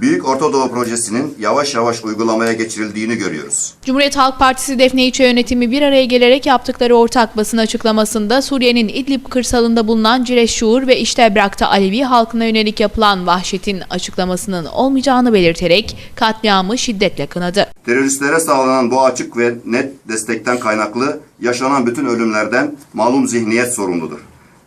Büyük Orta Doğu Projesi'nin yavaş yavaş uygulamaya geçirildiğini görüyoruz. Cumhuriyet Halk Partisi Defne İlçe Yönetimi bir araya gelerek yaptıkları ortak basın açıklamasında Suriye'nin İdlib kırsalında bulunan Cireş Şuur ve İştebrak'ta Alevi halkına yönelik yapılan vahşetin açıklamasının olmayacağını belirterek katliamı şiddetle kınadı. Teröristlere sağlanan bu açık ve net destekten kaynaklı yaşanan bütün ölümlerden malum zihniyet sorumludur.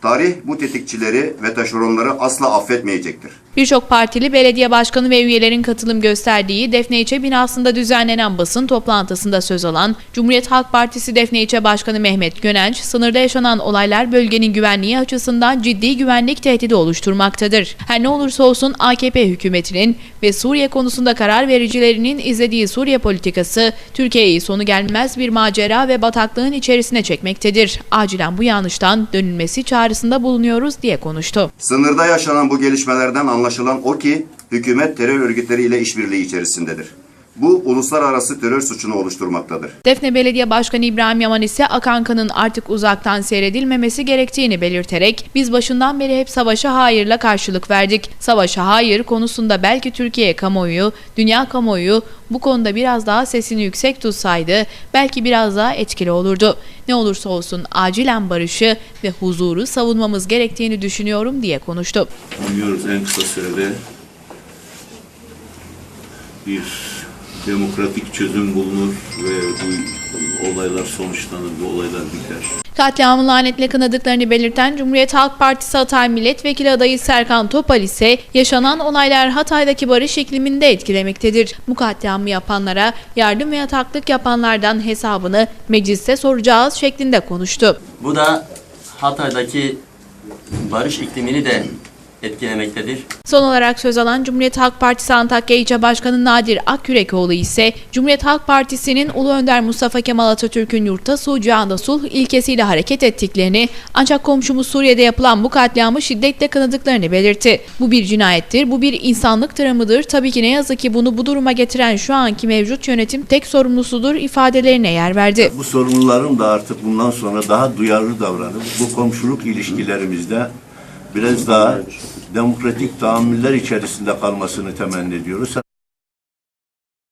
Tarih bu tetikçileri ve taşeronları asla affetmeyecektir. Birçok partili belediye başkanı ve üyelerin katılım gösterdiği Defne İlçe binasında düzenlenen basın toplantısında söz alan Cumhuriyet Halk Partisi Defne İlçe Başkanı Mehmet Gönenç, sınırda yaşanan olaylar bölgenin güvenliği açısından ciddi güvenlik tehdidi oluşturmaktadır. Her ne olursa olsun AKP hükümetinin ve Suriye konusunda karar vericilerinin izlediği Suriye politikası Türkiye'yi sonu gelmez bir macera ve bataklığın içerisine çekmektedir. Acilen bu yanlıştan dönülmesi çağrısında bulunuyoruz diye konuştu. Sınırda yaşanan bu gelişmelerden anlaşılan o ki hükümet terör örgütleriyle işbirliği içerisindedir. Bu uluslararası terör suçunu oluşturmaktadır. Defne Belediye Başkanı İbrahim Yaman ise Akanka'nın artık uzaktan seyredilmemesi gerektiğini belirterek biz başından beri hep savaşa hayırla karşılık verdik. Savaşa hayır konusunda belki Türkiye kamuoyu, dünya kamuoyu bu konuda biraz daha sesini yüksek tutsaydı belki biraz daha etkili olurdu. Ne olursa olsun acilen barışı ve huzuru savunmamız gerektiğini düşünüyorum diye konuştu. Umuyoruz en kısa sürede bir demokratik çözüm bulunur ve bu olaylar sonuçlanır, bu olaylar biter. Katliamı lanetle kınadıklarını belirten Cumhuriyet Halk Partisi Hatay Milletvekili adayı Serkan Topal ise yaşanan olaylar Hatay'daki barış ikliminde etkilemektedir. Bu katliamı yapanlara yardım ve yataklık yapanlardan hesabını mecliste soracağız şeklinde konuştu. Bu da Hatay'daki barış iklimini de etkilemektedir. Son olarak söz alan Cumhuriyet Halk Partisi Antakya İlçe Başkanı Nadir Akürekoğlu ise Cumhuriyet Halk Partisi'nin Ulu Önder Mustafa Kemal Atatürk'ün yurtta sulh, cihanda sulh ilkesiyle hareket ettiklerini ancak komşumuz Suriye'de yapılan bu katliamı şiddetle kınadıklarını belirtti. Bu bir cinayettir, bu bir insanlık dramıdır. Tabii ki ne yazık ki bunu bu duruma getiren şu anki mevcut yönetim tek sorumlusudur ifadelerine yer verdi. Bu sorumluların da artık bundan sonra daha duyarlı davranıp bu komşuluk ilişkilerimizde biraz daha demokratik tahammüller içerisinde kalmasını temenni ediyoruz.